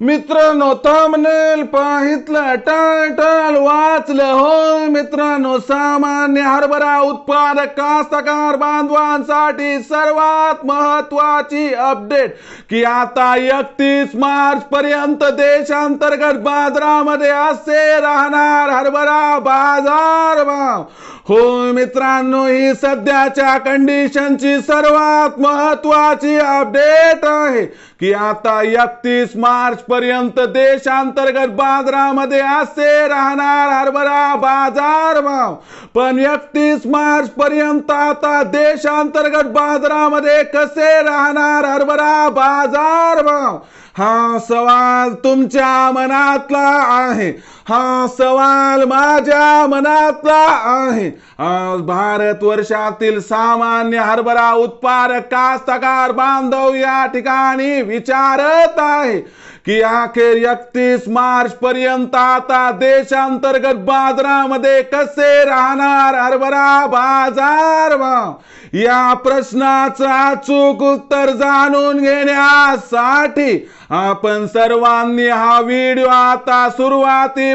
मित्रांनो थांबनेल पाहितलं टायटल वाचलं. हो मित्रांनो सामान्य हरभरा उत्पादक कास्तकार बांधवांसाठी सर्वात महत्वाची अपडेट की आता एकतीस मार्च पर्यंत देशांतर्गत बाजारामध्ये असे राहणार हरभरा बाजार भाव. हो मित्रांनो ही सध्याच्या कंडिशनची सर्वात महत्वाची अपडेट आहे. की आता एकतीस मार्च पर्यंत देशांतर्गत बाजारामध्ये असे राहणार हरभरा बाजार भाव. पण एकतीस मार्च पर्यंत आता देशांतर्गत बाजारामध्ये कसे राहणार हरभरा बाजार भाव? हा सवाल तुमच्या मनातला आहे. हा सवाल माझ्या मनातला आहे. आज भारत वर्षातील सामान्य हरभरा उत्पादक कास्तकार बांधव या ठिकाणी विचारत आहे की अखेर एकतीस मार्च पर्यंत आता देशांतर्गत बाजारामध्ये कसे राहणार हरभरा बाजार भाव? या प्रश्नाचं अचूक उत्तर जाणून घेण्यासाठी आपण सर्वांनी हा व्हिडिओ आता सुरुवाती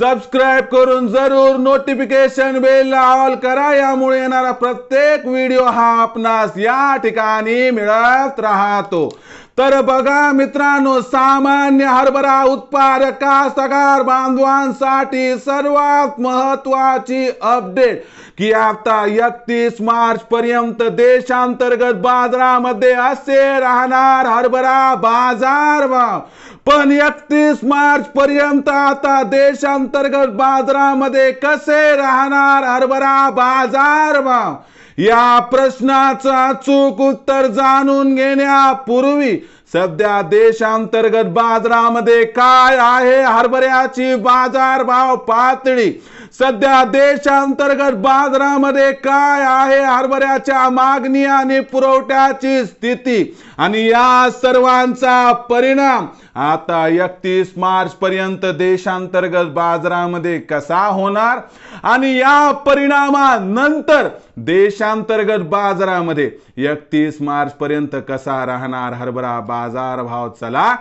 सबस्क्राईब करून जरूर नोटिफिकेशन बेल ऑल करा. यामुळे येणारा प्रत्येक व्हिडिओ हा आपणास या ठिकाणी मिळत राहतो. तर बघा मित्रांनो सामान्य हरभरा उत्पादक कास्तकार बांधवांसाठी सर्वात महत्वाची अपडेट की आता एकतीस मार्च पर्यंत देशांतर्गत बाजारामध्ये असे राहणार हरभरा बाजार भाव. पण एकतीस मार्च पर्यंत आता देशांतर्गत बाजारामध्ये कसे राहणार हरभरा बाजार भाव? या प्रश्नाचा अचूक उत्तर जाणून घेण्यापूर्वी सध्या देशांतर्गत बाजारामध्ये काय आहे? हरभऱ्याची बाजार भाव पातळी. सध्या देशांतर्गत बाजारामध्ये काय आहे? हरभऱ्याच्या मागणी आणि पुरवठ्याची स्थिती. आणि या सर्वांचा परिणाम आता एकतीस मार्च पर्यंत देशांतर्गत बाजारामध्ये कसा होणार? आणि या परिणामानंतर देशांतर्गत बाजारामध्ये एकतीस मार्च पर्यंत कसा राहणार हरभरा बाजार? बाजारभाव चला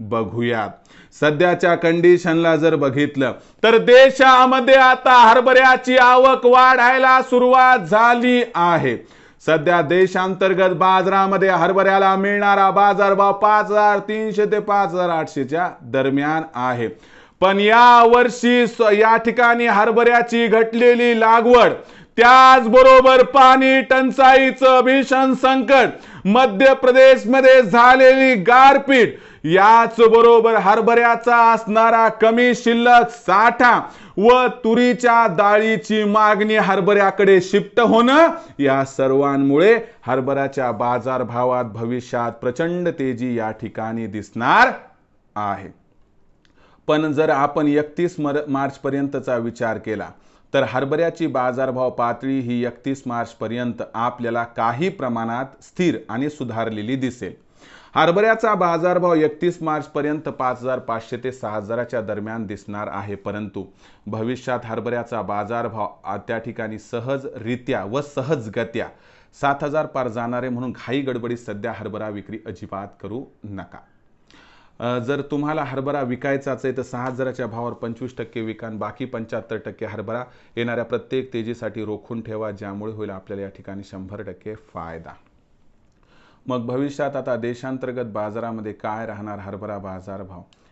बघूयात सध्याच्या कंडिशनला जर बघितलं तर देशामध्ये आता हरभऱ्याची आवक वाढायला सुरुवात झाली आहे. सध्या देशांतर्गत बाजारामध्ये हरभऱ्याला मिळणारा बाजारभाव पाच हजार तीनशे ते पाच हजार आठशेच्या दरम्यान आहे. पण या वर्षी या ठिकाणी हरभऱ्याची घटलेली लागवड त्याचबरोबर पाणी टंचाईचं भीषण संकट मध्य प्रदेशमध्ये झालेली गारपीट याच बरोबर हरभऱ्याचा असणारा कमी शिल्लक साठा व तुरीच्या डाळीची मागणी हरभऱ्याकडे शिफ्ट होणं या सर्वांमुळे हरभऱ्याच्या बाजारभावात भविष्यात प्रचंड तेजी या ठिकाणी दिसणार आहे. पण जर आपण एकतीस मार्चपर्यंतचा मार्च पर्यंतचा विचार केला तर हरभऱ्याची बाजारभाव पातळी ही एकतीस मार्चपर्यंत आपल्याला काही प्रमाणात स्थिर आणि सुधारलेली दिसेल. हरभऱ्याचा बाजारभाव एकतीस मार्चपर्यंत पाच हजार पाचशे ते सहा हजाराच्या दरम्यान दिसणार आहे परंतु भविष्यात हरभऱ्याचा बाजारभाव त्या ठिकाणी सहजरित्या व सहजगत्या सात हजार पार जाणारे म्हणून घाई गडबडीत सध्या हरभरा विक्री अजिबात करू नका. जर तुम्हाला हरभरा विकायचाच आहे तर सहा हजाराच्या भावावर पंचवीस टक्के विकान बाकी पंच्याहत्तर टक्के हरभरा. येणाऱ्या प्रत्येक तेजीसाठी रोखून ठेवा ज्यामुळे होईल आपल्याला या ठिकाणी शंभर टक्के फायदा. मग भविष्यात आता देशांतर्गत बाजारामध्ये काय राहणार हरभरा बाजारभाव?